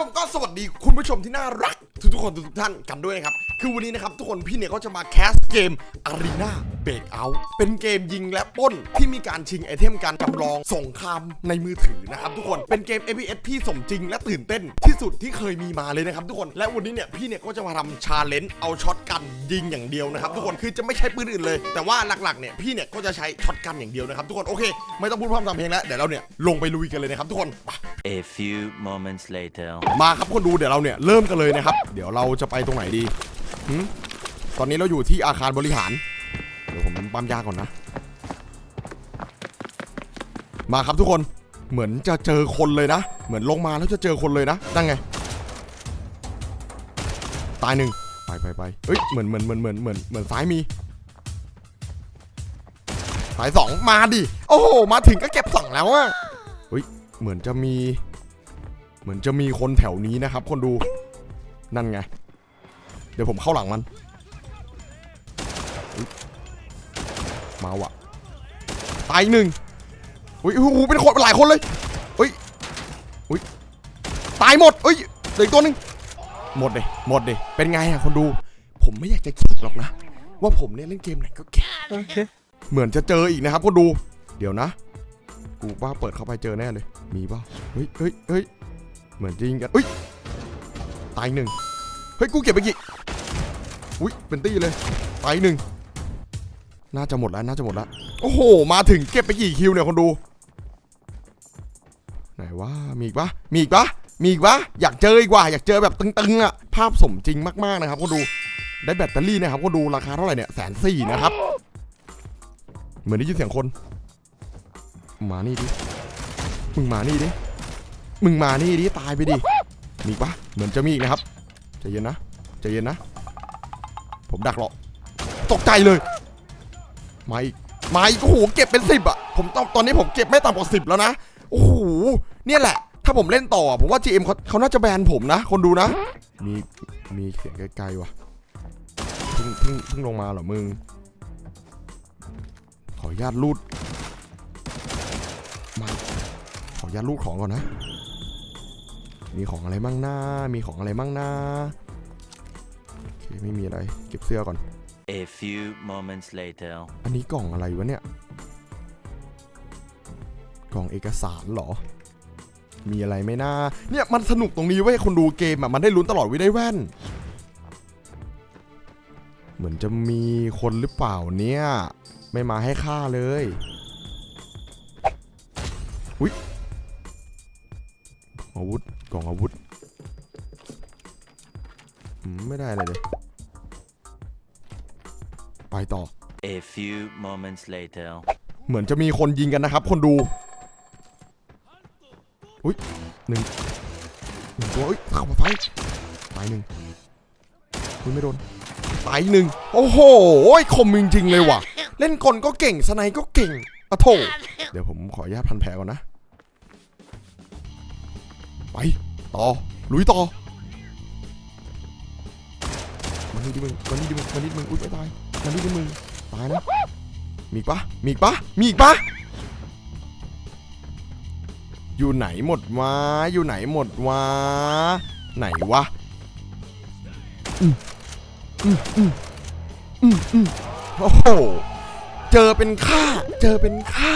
ผมก็สวัสดีคุณผู้ชมที่น่ารักทุกๆคนทุกๆท่านกันด้วยนะครับ คือวันนี้นะครับทุกคนพี่เนี่ยก็จะมาแคสเกม Arena Breakout เป็นเกมยิงและปล้นที่มีการชิงไอเทมการจำลองสงครามในมือถือนะครับทุกคนเป็นเกม FPS ที่สมจริงและตื่นเต้นที่สุดที่เคยมีมาเลยนะครับทุกคนและวันนี้เนี่ยพี่เนี่ยก็จะมาทำชาเลนจ์เอาช็อตกันยิงอย่างเดียวนะครับทุกคนคือจะไม่ใช้ปืนอื่นเลย แต่ว่าหลักๆเนี่ยพี่เนี่ยก็จะใช้ช็อตกันอย่างเดียวนะครับทุกคนโอเค ไม่ต้องพูดพร่ำทำเพลงแล้วเดี๋ยวเราเนี่ยลงไปลุยกันเลยนะครับทุกคนไป A few moments later. มาครับคนดูเดี๋ยวเราเนี่ยเริ่มกันเลยนะครับเดี๋ยวเราจะไปตรงไหนดีหืม ตอนนี้เราอยู่ที่อาคารบริหาร เดี๋ยวผมปั๊มยาก่อนนะ มาครับทุกคน เหมือนจะเจอคนเลยนะ เหมือนลงมาแล้วจะเจอคนเลยนะ นั่งไง ตายหนึ่งไปไปไปเฮ้ย เหมือนเหมือนเหมือนเหมือนเหมือนเหมือนซ้ายมีสายสองมาดิ โอ้โห มาถึงก็เก็บสองแล้วอะเฮ้ย เหมือนจะมี เหมือนจะมีคนแถวนี้นะครับ คนดู นั่นไง เดี๋ยวผมเข้าหลังมันอุ๊ยมาว่ะตายอีกหนึ่งอุ้ยโอ้โหเป็นคนหลายคนเลยอุ้ยอุ้ยตายหมดเอ้ยเหลืออีกตัวหนึงหมดเลยหมดเลยเป็นไงอะคนดู ผมไม่อยากจะคิดหรอกนะ ว่าผมเนี่ยเล่นเกมไหนก็เก่งเหมือนจะเจออีกนะครับคนดู เดี๋ยวนะ กูว่าเปิดเข้าไปเจอแน่เลย มีเปล่าเฮ้ยเฮ้ยเฮ้ยเหมือนจริงกันอุ้ยตายหนึ่งเฮ้ยกูเก็บไปกี่ อุ้ยเป็นตี้เลยตายหนึ่งน่าจะหมดแล้วน่าจะหมดแล้วโอ้โห มาถึงเก็บไปกี่คิวเนี่ยคนดู ไหนว่ามีอีกปะมีอีกปะมีอีกปะอยากเจออีกว่า อยากเจอแบบตึงๆอะภาพสมจริงมากๆนะครับคนดูได้แบตเตอรี่นะครับคนดูราคาเท่าไหร่เนี่ยแสนสี่นะครับ เหมือนได้ยินเสียงคน มานี่ดิมึงมานี่ดิมึงมานี่ดิตายไปดิมีอีกปะเหมือนจะมีอีกนะครับใจเย็นนะใจเย็นนะ ผมดักหรอตกใจเลยมาอีกมาอีกโอ้โหเก็บเป็นสิบอะผมตอนตอนนี้ผมเก็บไม่ต่ำกว่าสิบแล้วนะโอ้โหเนี่ยแหละ ถ้าผมเล่นต่อผมว่า GM เขาเขาน่าจะแบนผมนะ คนดูนะ มีมีเสียงไกลๆว่ะเพิ่งเพิ่งเพิ่งลงมาเหรอมึง ขออนุญาตรูดมาขออนุญาตรูดของก่อนนะ มีของอะไรบ้างหน้ามีของอะไรบ้างหน้า ไม่มีอะไร เก็บเสื้อก่อน A few moments later. อันนี้กล่องอะไรวะเนี่ย กล่องเอกสารเหรอ มีอะไรไหม่น่า เนี่ยมันสนุกตรงนี้เว้ยคนดูเกมอะมันได้ลุ้นตลอดวิได้แว่น เหมือนจะมีคนหรือเปล่าเนี่ย ไม่มาให้ค่าเลยอุ้ยอาวุธกล่องอาวุธอืมไม่ได้อะไรเลย A few moments later. เหมือนจะมีคนยิงกันนะครับ คนดู อุ้ยหนึ่งหนึ่งตัวอุ้ยเข้ามาไฟตายหนึ่งอุ้ยไม่โดนตายหนึ่งโอ้โหคมจริงๆเลยว่ะ เล่นกลก็เก่งสไนก็เก่งอะโถเดี๋ยวผมขออนุญาตพันแผลก่อนนะ ไป ต่อ ลุยต่อมันนี่ดิมึงมันนี่ดิมึงมันนี่ดิมึงอุ้ยไม่ตายมันนี่ดิมึง ตายนะ มีอีกปะมีอีกปะมีอีกปะอยู่ไหนหมดวะ อยู่ไหนหมดวะ ไหนวะอืมอืมอืมอือโอ้โห เจอเป็นค่า เจอเป็นค่า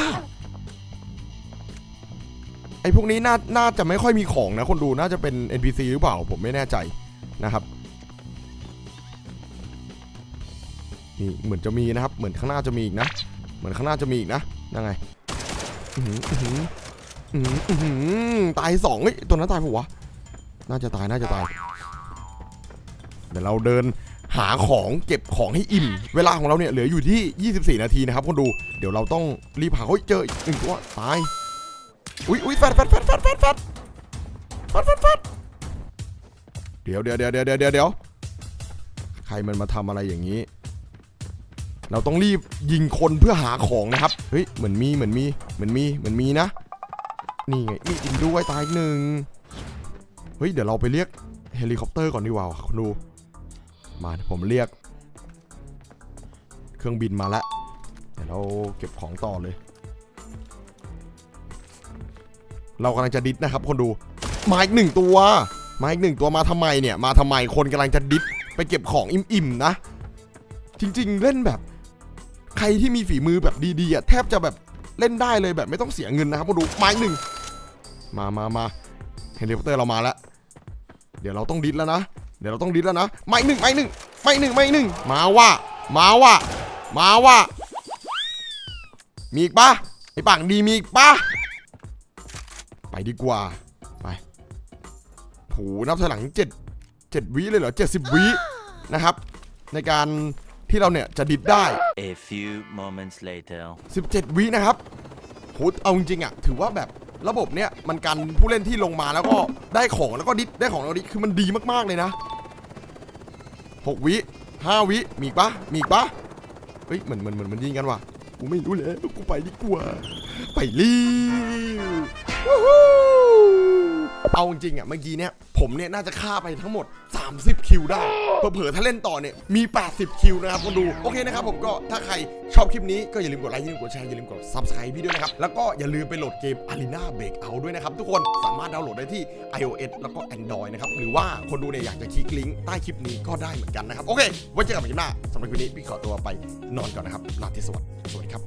ไอ้พวกนี้น่า น่าจะไม่ค่อยมีของนะ คนดู น่าจะเป็น NPC หรือเปล่า ผมไม่แน่ใจนะครับ นี่เหมือนจะมีนะครับ เหมือนข้างหน้าจะมีอีกนะ เหมือนข้างหน้าจะมีอีกนะ ยังไงอือหืออือหือตายสองเฮ้ย ตัวนั้นตายปะวะ น่าจะตาย น่าจะตาย เดี๋ยวเราเดินหาของเก็บของให้อิ่ม เวลาของเราเนี่ยเหลืออยู่ที่ 24 นาทีนะครับคนดู เดี๋ยวเราต้องรีบหาเฮ้ยเจออีกหนึ่งตัวตาย อุ้ยอุ้ยแฟดแฟดแฟดแฟดแฟดแฟดแฟดแฟดแฟดเดี๋ยวเดี๋ยวเดี๋ยวเดี๋ยวเดี๋ยวเดี๋ยวใครมันมาทำอะไรอย่างนี้ เราต้องรีบยิงคนเพื่อหาของนะครับ เฮ้ย เหมือนมี เหมือนมี เหมือนมี เหมือนมีนะ นี่ไงมีอินด้วยตายอีกหนึ่ง เฮ้ย เดี๋ยวเราไปเรียกเฮลิคอปเตอร์ก่อนดีกว่าคุณดู มาผมเรียก เครื่องบินมาแล้วเดี๋ยวเราเก็บของต่อเลย เรากำลังจะดิสนะครับ คนดู มาอีกหนึ่งตัว มาอีกหนึ่งตัวมาทำไมเนี่ย มาทำไมคนกำลังจะดิฟไปเก็บของอิ่มๆนะ จริง ๆ เล่นแบบ ใครที่มีฝีมือแบบดีๆอะแทบจะแบบเล่นได้เลยแบบไม่ต้องเสียเงินนะครับมาดูไม้หนึ่งมามามาเฮลิคอปเตอร์เรามาแล้วเดี๋ยวเราต้องดิสแล้วนะ เดี๋ยวเราต้องดิสแล้วนะไม้หนึ่งไม้หนึ่งไม้หนึ่งไม้หนึ่งมาว่ะมาว่ะมาว่ะมีอีกปะไอ้ปากดีมีอีกปะไปดีกว่าไปโหนับถอยหลังเจ็ดเจ็ดวิเลยเหรอเจ็ดสิบวินะครับ ในการ ที่เราเนี่ยจะดิดได้ A few moments later. 17 วินะครับโหเอาจริงๆอะ ถือว่าแบบระบบเนี้ยมันกันผู้เล่นที่ลงมาแล้วก็ได้ของแล้วก็ดิดได้ของแล้วก็ดิดคือมันดีมากๆเลยนะ 6 วิ5วิมีอีกปะมีอีกปะเฮ้ยเหมือนเหมือนเหมือนมันยิงกันว่ะกูไม่รู้แล้วกูไปดีกว่า ไปรีววู้ฮู้ เอาจริงๆอะเมื่อกี้เนี่ยผมเนี่ยน่าจะฆ่าไปทั้งหมด 30 คิวได้เผลอๆถ้าเล่นต่อเนี่ยมี 80 คิวนะครับคนดูโอเคนะครับผมก็ถ้าใครชอบคลิปนี้ก็อย่าลืมกดไลค์อย่าลืมกดแชร์อย่าลืมกด subscribe พี่ด้วยนะครับ แล้วก็อย่าลืมไปโหลดเกม Arena Breakout ด้วยนะครับ ทุกคนสามารถดาวน์โหลดได้ที่ iOS แล้วก็ Android นะครับ หรือว่าคนดูเนี่ยอยากจะคลิกลิงก์ใต้คลิปนี้ก็ได้เหมือนกันนะครับ โอเค ไว้เจอกันใหม่คลิปหน้าสำหรับคลิปนี้พี่ขอตัวไปนอนก่อนนะครับราตรีสวัสดิ์สวัสดีครับ